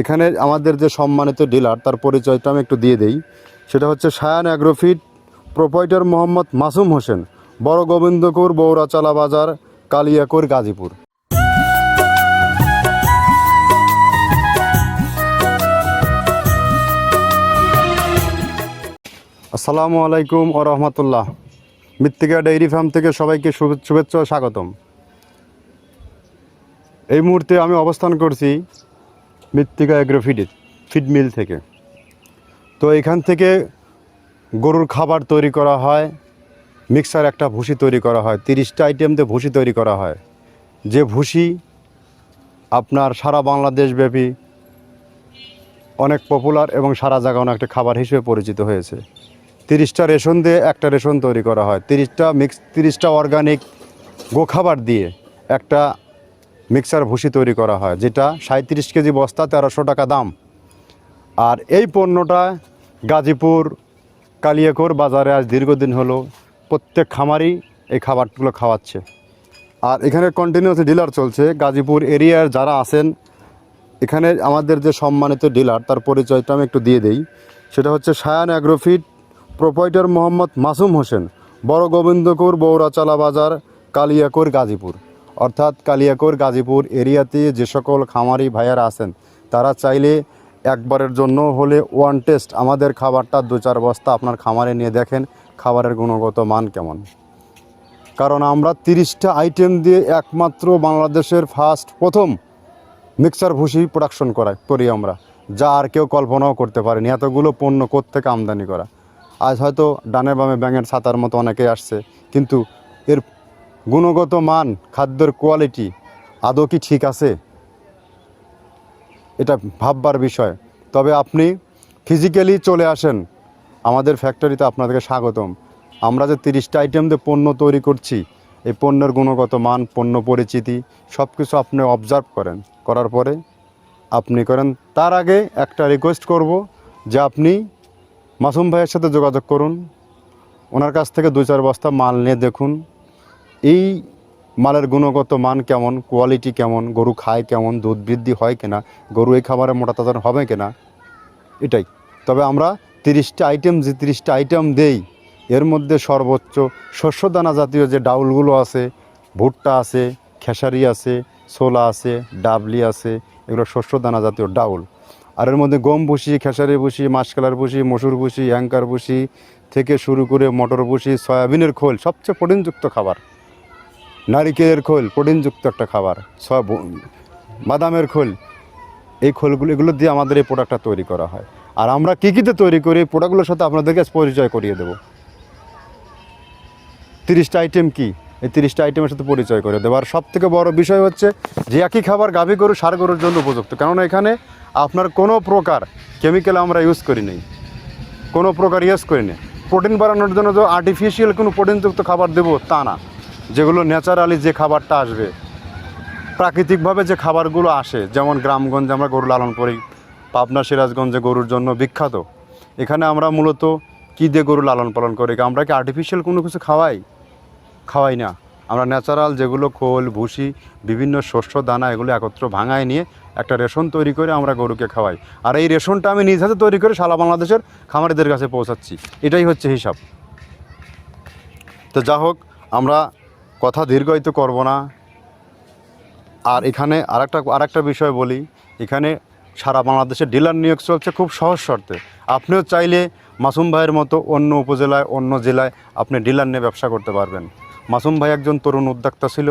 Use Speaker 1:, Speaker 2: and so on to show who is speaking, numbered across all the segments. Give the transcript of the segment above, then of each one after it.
Speaker 1: এখানে আমাদের যে সম্মানিত ডিলার, তার পরিচয়টা আমি একটু দিয়ে দেই। সেটা হচ্ছে সায়ান অ্যাগ্রোফিট, প্রোপাইটার মোহাম্মদ মাসুম হোসেন, বড় গোবিন্দপুর, বৌরাচালা বাজার, কালিয়াকুর, গাজীপুর। আসসালামু আলাইকুম ও রহমতুল্লাহ। মৃত্তিকা ডেইরি ফার্ম থেকে সবাইকে শুভে- শুভেচ্ছা স্বাগতম। এই মুহূর্তে আমি অবস্থান করছি মৃত্তিকা অ্যাগ্রোফিড, ফিড মিল থেকে। তো এখান থেকে গরুর খাবার তৈরি করা হয়, মিক্সার একটা ভুসি তৈরি করা হয়, তিরিশটা আইটেম দিয়ে ভুসি তৈরি করা হয়। যে ভুসি আপনার সারা বাংলাদেশ ব্যাপী অনেক পপুলার এবং সারা জায়গায় অনেক একটা খাবার হিসেবে পরিচিত হয়েছে। তিরিশটা রেশন দিয়ে একটা রেশন তৈরি করা হয়। তিরিশটা মিক্স, তিরিশটা অর্গানিক গোখাবার দিয়ে একটা মিক্সার ভুসি তৈরি করা হয়, যেটা সাঁত্রিশ কেজি বস্তা, তেরোশো টাকা দাম। আর এই পণ্যটা গাজীপুর, কালিয়াকোর বাজারে আজ দীর্ঘদিন হলো প্রত্যেক খামারই এই খাবারগুলো খাওয়াচ্ছে। আর এখানে কন্টিনিউয়াস ডিলার চলছে, গাজীপুর এরিয়ার যারা আছেন, এখানে আমাদের যে সম্মানিত ডিলার তার পরিচয়টা আমি একটু দিয়ে দেই। সেটা হচ্ছে সায়ান অ্যাগ্রোফিট, প্রোপাইটার মোহাম্মদ মাসুম হোসেন, বড় গোবিন্দপুর, বৌরাচালা বাজার, কালিয়াকৈর, গাজীপুর। অর্থাৎ কালিয়াকৈর, গাজীপুর এরিয়াতে যে সকল খামারি ভাইয়ারা আছেন, তারা চাইলে একবারের জন্য হলে ওয়ান টেস্ট আমাদের খাবারটা দু চার বস্তা আপনার খামারে নিয়ে দেখেন, খাবারের গুণগত মান কেমন। কারণ আমরা তিরিশটা আইটেম দিয়ে একমাত্র বাংলাদেশের ফার্স্ট প্রথম মিক্সার ভুসি প্রোডাকশন করাই, করি আমরা। যা আর কেউ কল্পনাও করতে পারেনি, এতগুলো পণ্য কোত্থেকে আমদানি করা। আজ হয়তো ডানে বামে ব্যাঙের ছাতার মতো অনেকেই আসছে, কিন্তু এর গুণগত মান, খাদ্যের কোয়ালিটি আদৌ কি ঠিক আছে? এটা ভাববার বিষয়। তবে আপনি ফিজিক্যালি চলে আসেন। আমাদের ফ্যাক্টরিতে আপনাদেরকে স্বাগতম। আমরা যে তিরিশটা আইটেম দিয়ে পণ্য তৈরি করছি, এই পণ্যের গুণগত মান, পণ্য পরিচিতি সব কিছু আপনি অবজার্ভ করেন। করার পরে আপনি করেন, তার আগে একটা রিকোয়েস্ট করব যে আপনি মাসুম ভাইয়ের সাথে যোগাযোগ করুন। ওনার কাছ থেকে দু চার বস্তা মাল নিয়ে দেখুন। এই মালের গুণগত মান কেমন কোয়ালিটি কেমন, গরু খায় কেমন, দুধ বৃদ্ধি হয় কিনা, গরু এই খাবারে মোটা তাজা হবে কিনা, এটাই। তবে আমরা তিরিশটা আইটেম যে তিরিশটা আইটেম দেই, এর মধ্যে সর্বোচ্চ শস্য দানা জাতীয় যে ডাউলগুলো আছে, ভুট্টা আছে, খেসারি আছে, ছোলা আছে, ডাবলি আছে, এগুলো শস্য দানা জাতীয় ডাউল। আর এর মধ্যে গম ভুসি, খেসারি ভুসি, মাসকালার ভুসি, মসুর ভুসি, অ্যাঙ্কার ভুসি থেকে শুরু করে মটর ভুসি, সয়াবিনের খোল, সবচেয়ে প্রোটিনযুক্ত খাবার। নারিকেলের খোল, প্রোটিনযুক্ত একটা খাবার, সব বাদামের খোল, এই খোলগুলো, এগুলো দিয়ে আমাদের এই প্রোডাক্টটা তৈরি করা হয়। আর আমরা কী কীতে তৈরি করি, এই প্রোডাক্টগুলোর সাথে আপনাদেরকে পরিচয় করিয়ে দেবো। তিরিশটা আইটেম কি? এই তিরিশটা আইটেমের সাথে পরিচয় করে দেবো। আর সব থেকে বড় বিষয় হচ্ছে যে একই খাবার গাভী গরু, সার গরুর জন্য উপযুক্ত। কেননা এখানে আপনার কোনো প্রকার কেমিক্যাল আমরা ইউজ করি নেই। কোনো প্রকার ইউজ করি না প্রোটিন বাড়ানোর জন্য যে আর্টিফিশিয়াল কোনো প্রোটিনযুক্ত খাবার দেবো তা না। যেগুলো ন্যাচারালি যে খাবারটা আসবে, প্রাকৃতিকভাবে যে খাবারগুলো আসে, যেমন গ্রামগঞ্জে আমরা গরু লালন করি, পাবনা সিরাজগঞ্জে গরুর জন্য বিখ্যাত। এখানে আমরা মূলত কী দিয়ে গরু লালন পালন করি? আমরা কি আর্টিফিশিয়াল কোনো কিছু খাওয়াই? খাওয়াই না। আমরা ন্যাচারাল যেগুলো খোল, ভুসি, বিভিন্ন শস্য, দানা, এগুলো একত্র ভাঙায় নিয়ে একটা রেশন তৈরি করে আমরা গরুকে খাওয়াই। আর এই রেশনটা আমি নিজ হাতে তৈরি করে সারা বাংলাদেশের খামারিদের কাছে পৌঁছাচ্ছি। এটাই হচ্ছে হিসাব। তো যা হোক, আমরা কথা দীর্ঘায়িত করব না। আর এখানে আরেকটা আরেকটা বিষয় বলি। এখানে সারা বাংলাদেশে ডিলার নিয়োগ চলছে খুব সহজ শর্তে। আপনিও চাইলে মাসুম ভাইয়ের মতো অন্য উপজেলায়, অন্য জেলায় আপনি ডিলার নিয়ে ব্যবসা করতে পারবেন। মাসুম ভাই একজন তরুণ উদ্যোক্তা ছিল,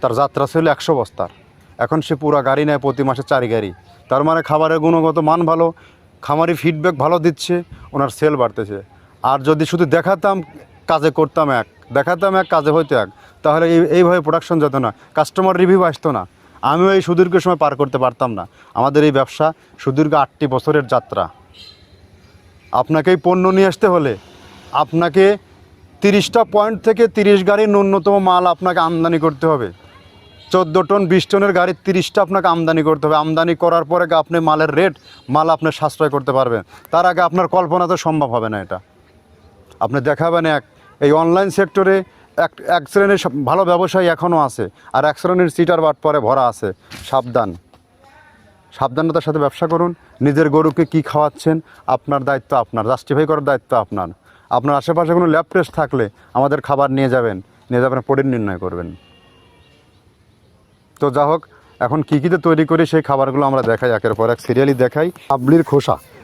Speaker 1: তার যাত্রা ছিল একশো বস্তার। এখন সে পুরা গাড়ি নেয় প্রতি মাসে চারি গাড়ি। তার মানে খাবারের গুণগত মান ভালো, খামারি ফিডব্যাক ভালো দিচ্ছে, ওনার সেল বাড়তেছে। আর যদি শুধু দেখাতাম, কাজে করতাম এক দেখাতাম এক কাজে হইতো এক। তাহলে এই এইভাবে প্রোডাকশন যেত না। কাস্টমার রিভিউ আসতো না। আমিও এই সুদীর্ঘ সময় পার করতে পারতাম না। আমাদের এই ব্যবসা সুদীর্ঘ আটটি বছরের যাত্রা। আপনাকে এই পণ্য নিয়ে আসতে হলে আপনাকে তিরিশটা পয়েন্ট থেকে তিরিশ গাড়ি ন্যূনতম মাল আপনাকে আমদানি করতে হবে। চোদ্দ টন, বিশ টনের গাড়ি তিরিশটা আপনাকে আমদানি করতে হবে। আমদানি করার পরে আপনি মালের রেট মাল আপনি সাশ্রয় করতে পারবেন। তার আগে আপনার কল্পনা তো সম্ভব হবে না এটা। আপনি দেখাবেন এক এই অনলাইন সেক্টরে এক এক শ্রেণির ভালো ব্যবসায়ী এখনও আছে, আর এক শ্রেণির সিটার বাট পরে ভরা আছে। সাবধান। সাবধানতার সাথে ব্যবসা করুন। নিজের গরুকে কি খাওয়াচ্ছেন, আপনার দায়িত্ব আপনার, জাস্টিফাই করার দায়িত্ব আপনার। আপনার আশেপাশে কোনো ল্যাব টেস্ট থাকলে আমাদের খাবার নিয়ে যাবেন নিয়ে যাবেন প্রোটিন নির্ণয় করবেন। তো যা হোক এখন কী কীতে তৈরি করি সেই খাবারগুলো আমরা দেখাই, একের পর এক সিরিয়ালি দেখাই।
Speaker 2: ডাবলির খোসা।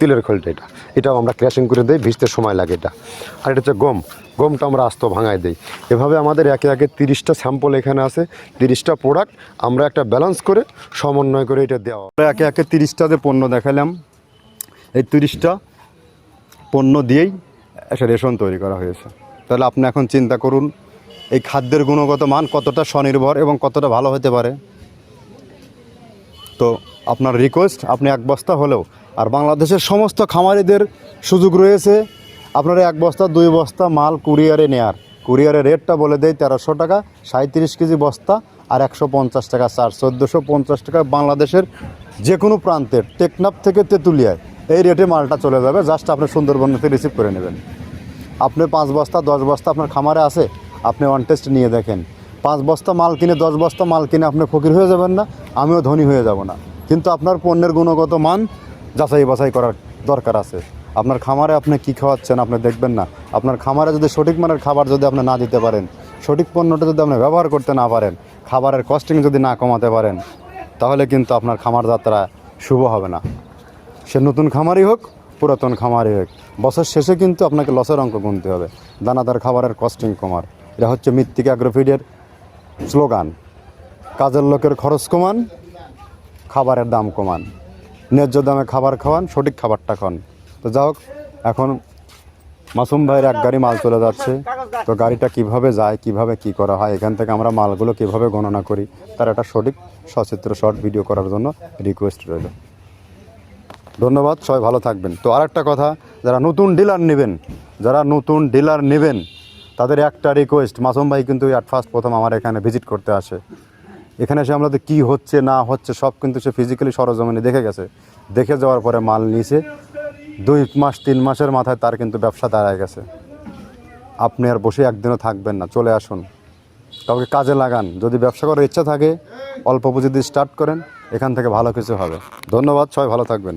Speaker 2: তিলের খোলটা এটা। এটাও আমরা ক্র্যাশিং করে দিই, ভিজতে সময় লাগে এটা। আর এটা হচ্ছে গম। গমটা আমরা আস্ত ভাঙায় দিই। এভাবে আমাদের একে একে তিরিশটা স্যাম্পল এখানে আছে, তিরিশটা প্রোডাক্ট আমরা একটা ব্যালেন্স করে সমন্বয় করে এটা দেওয়া।
Speaker 1: আমরা একে একে তিরিশটা যে পণ্য দেখালাম, এই তিরিশটা পণ্য দিয়েই একটা রেশন তৈরি করা হয়েছে। তাহলে আপনি এখন চিন্তা করুন, এই খাদ্যের গুণগত মান কতটা স্বনির্ভর এবং কতটা ভালো হতে পারে? তো আপনার রিকোয়েস্ট আপনি এক বস্তা হলেও আর বাংলাদেশের সমস্ত খামারিদের সুযোগ রয়েছে। আপনারা এক বস্তা, দুই বস্তা মাল কুরিয়ারে নেয়ার। কুরিয়ারের রেটটা বলে দেয় তেরোশো টাকা সাঁত্রিশ কেজি বস্তা আর একশো পঞ্চাশ টাকা চার চোদ্দোশো পঞ্চাশ টাকা বাংলাদেশের যে কোনো প্রান্তের টেকনাফ থেকে তেঁতুলিয়ায় এই রেটে মালটা চলে যাবে। জাস্ট আপনি সুন্দরবন থেকে রিসিভ করে নেবেন। আপনি পাঁচ বস্তা, দশ বস্তা আপনার খামারে আছে, আপনি ওয়ান টেস্ট নিয়ে দেখেন। পাঁচ বস্তা মাল কিনে, দশ বস্তা মাল কিনে আপনি ফকির হয়ে যাবেন না, আমিও ধনী হয়ে যাব না। কিন্তু আপনার পণ্যের গুণগত মান যাচাই বাছাই করার দরকার আছে। আপনার খামারে আপনি কী খাওয়াচ্ছেন আপনি দেখবেন না। আপনার খামারে যদি সঠিক মানের খাবার যদি আপনি না দিতে পারেন, সঠিক পণ্যটা যদি আপনি ব্যবহার করতে না পারেন, খাবারের কস্টিং যদি না কমাতে পারেন, তাহলে কিন্তু আপনার খামার যাত্রা শুভ হবে না। সে নতুন খামারই হোক, পুরাতন খামারই হোক, বছর শেষে কিন্তু আপনাকে লসের অঙ্ক গুনতে হবে। দানাদার খাবারের কস্টিং কমার। এটা হচ্ছে মৃত্তিকা অ্যাগ্রোফিডের স্লোগান কাজের লোকের খরচ কমান, খাবারের দাম কমান। ন্যায্য দামে খাবার খাওয়ান, সঠিক খাবারটা খান। তো যা হোক, এখন মাসুম ভাইয়ের এক গাড়ি মাল চলে যাচ্ছে। তো গাড়িটা কীভাবে যায়, কীভাবে কি করা হয়, এখান থেকে আমরা মালগুলো কীভাবে গণনা করি, তার একটা সঠিক সচিত্র, শর্ট ভিডিও করার জন্য রিকোয়েস্ট রইল। ধন্যবাদ, সবাই ভালো থাকবেন। তো আরেকটা কথা, যারা নতুন ডিলার নেবেন, যারা নতুন ডিলার নেবেন, তাদের একটা রিকোয়েস্ট মাসুম ভাই কিন্তু অ্যাট ফার্স্ট প্রথম আমার এখানে ভিজিট করতে আসে। এখানে এসে আমাদের কি হচ্ছে, না হচ্ছে, সব কিন্তু সে ফিজিক্যালি সরজমিনে দেখে গেছে। দেখে যাওয়ার পরে মাল নিয়েছে। দুই মাস, তিন মাসের মাথায় তার কিন্তু ব্যবসা দাঁড়ায় গেছে। আপনি আর বসে একদিনও থাকবেন না, চলে আসুন। কাউকে কাজে লাগান। যদি ব্যবসা করার ইচ্ছা থাকে, অল্প পুঁজি দিয়ে স্টার্ট করেন, এখান থেকে ভালো কিছু হবে। ধন্যবাদ, সবাই ভালো থাকবেন।